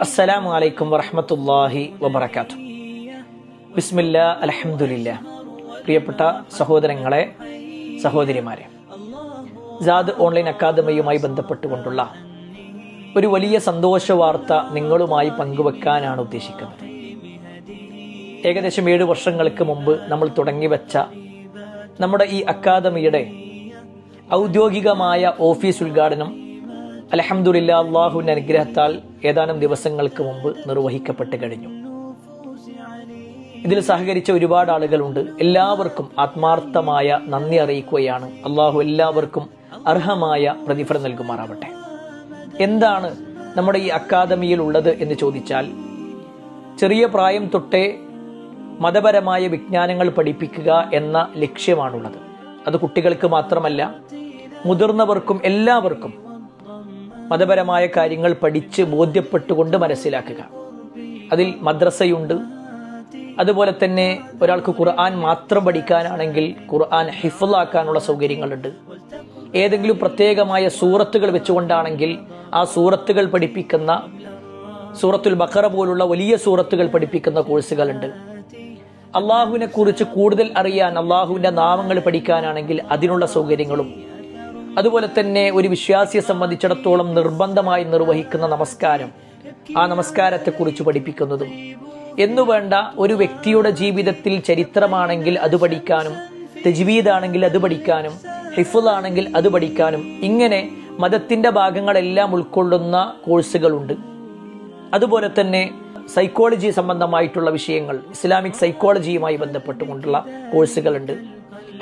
അസ്സലാമു അലൈക്കും വറഹമത്തല്ലാഹി വബർക്കാത്തു ബിസ്മില്ല അലഹമുല്ല പ്രിയപ്പെട്ട സഹോദരങ്ങളെ സഹോദരിമാരെ ജാദ് ഓൺലൈൻ അക്കാദമിയുമായി ബന്ധപ്പെട്ടുകൊണ്ടുള്ള ഒരു വലിയ സന്തോഷ വാർത്ത നിങ്ങളുമായി പങ്കുവെക്കാനാണ് ഉദ്ദേശിക്കുന്നത്. ഏകദേശം ഏഴ് വർഷങ്ങൾക്ക് മുമ്പ് നമ്മൾ തുടങ്ങി വെച്ച നമ്മുടെ ഈ അക്കാദമിയുടെ ഔദ്യോഗികമായ ഓഫീസ് ഉദ്ഘാടനം അലഹമുല്ല അള്ളാഹുവിന്റെ അനുഗ്രഹത്താൽ ഏതാനും ദിവസങ്ങൾക്ക് മുമ്പ് നിർവഹിക്കപ്പെട്ട് കഴിഞ്ഞു. ഇതിൽ സഹകരിച്ച ഒരുപാട് ആളുകളുണ്ട്. എല്ലാവർക്കും ആത്മാർത്ഥമായ നന്ദി അറിയിക്കുകയാണ്. അള്ളാഹു എല്ലാവർക്കും അർഹമായ പ്രതിഫലം നൽകുമാറാവട്ടെ. എന്താണ് നമ്മുടെ ഈ അക്കാദമിയിൽ ഉള്ളത് എന്ന് ചോദിച്ചാൽ ചെറിയ പ്രായം തൊട്ടേ മതപരമായ വിജ്ഞാനങ്ങൾ പഠിപ്പിക്കുക എന്ന ലക്ഷ്യമാണുള്ളത്. അത് കുട്ടികൾക്ക് മാത്രമല്ല മുതിർന്നവർക്കും എല്ലാവർക്കും മതപരമായ കാര്യങ്ങൾ പഠിച്ച് ബോധ്യപ്പെട്ടുകൊണ്ട് മനസ്സിലാക്കുക. അതിൽ മദ്രസയുണ്ട്. അതുപോലെ തന്നെ ഒരാൾക്ക് ഖുർആൻ മാത്രം പഠിക്കാനാണെങ്കിൽ ഖുർആൻ ഹിഫുലാക്കാനുള്ള സൗകര്യങ്ങളുണ്ട്. ഏതെങ്കിലും പ്രത്യേകമായ സൂറത്തുകൾ വെച്ചുകൊണ്ടാണെങ്കിൽ ആ സൂറത്തുകൾ പഠിപ്പിക്കുന്ന സൂറത്തുൽ ബക്കറ പോലുള്ള വലിയ സൂറത്തുകൾ പഠിപ്പിക്കുന്ന കോഴ്സുകളുണ്ട്. അള്ളാഹുവിനെ കുറിച്ച് കൂടുതൽ അറിയാൻ അള്ളാഹുവിന്റെ നാമങ്ങൾ പഠിക്കാനാണെങ്കിൽ അതിനുള്ള സൗകര്യങ്ങളും അതുപോലെ തന്നെ ഒരു വിശ്വാസിയെ സംബന്ധിച്ചിടത്തോളം നിർബന്ധമായി നിർവഹിക്കുന്ന നമസ്കാരം ആ നമസ്കാരത്തെക്കുറിച്ച് പഠിപ്പിക്കുന്നതും. എന്നുവേണ്ട ഒരു വ്യക്തിയുടെ ജീവിതത്തിൽ ചരിത്രമാണെങ്കിൽ അത് പഠിക്കാനും തെജ്വീദാണെങ്കിൽ അത് പഠിക്കാനും ഹിഫുദാണെങ്കിൽ അത് പഠിക്കാനും ഇങ്ങനെ മതത്തിന്റെ ഭാഗങ്ങളെല്ലാം ഉൾക്കൊള്ളുന്ന കോഴ്സുകളുണ്ട്. അതുപോലെ തന്നെ സൈക്കോളജി സംബന്ധമായിട്ടുള്ള വിഷയങ്ങൾ ഇസ്ലാമിക് സൈക്കോളജിയുമായി ബന്ധപ്പെട്ടുകൊണ്ടുള്ള കോഴ്സുകളുണ്ട്.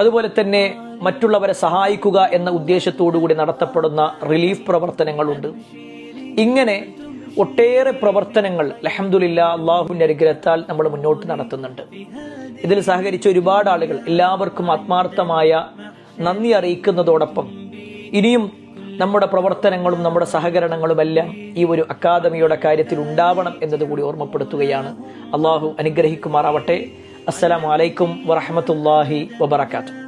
അതുപോലെ തന്നെ മറ്റുള്ളവരെ സഹായിക്കുക എന്ന ഉദ്ദേശത്തോടുകൂടി നടത്തപ്പെടുന്ന റിലീഫ് പ്രവർത്തനങ്ങളുണ്ട്. ഇങ്ങനെ ഒട്ടേറെ പ്രവർത്തനങ്ങൾ അലഹമുല്ല അള്ളാഹുവിന്റെ അനുഗ്രഹത്താൽ നമ്മൾ മുന്നോട്ട് നടത്തുന്നുണ്ട്. ഇതിൽ സഹകരിച്ച ഒരുപാട് ആളുകൾ എല്ലാവർക്കും ആത്മാർത്ഥമായ നന്ദി അറിയിക്കുന്നതോടൊപ്പം ഇനിയും നമ്മുടെ പ്രവർത്തനങ്ങളും നമ്മുടെ സഹകരണങ്ങളും എല്ലാം ഈ ഒരു അക്കാദമിയുടെ കാര്യത്തിൽ ഉണ്ടാവണം എന്നതുകൂടി ഓർമ്മപ്പെടുത്തുകയാണ്. അള്ളാഹു അനുഗ്രഹിക്കുമാറാവട്ടെ. അസ്സലാമു അലൈക്കും വറഹമത്തല്ലാഹി വബർക്കാത്തു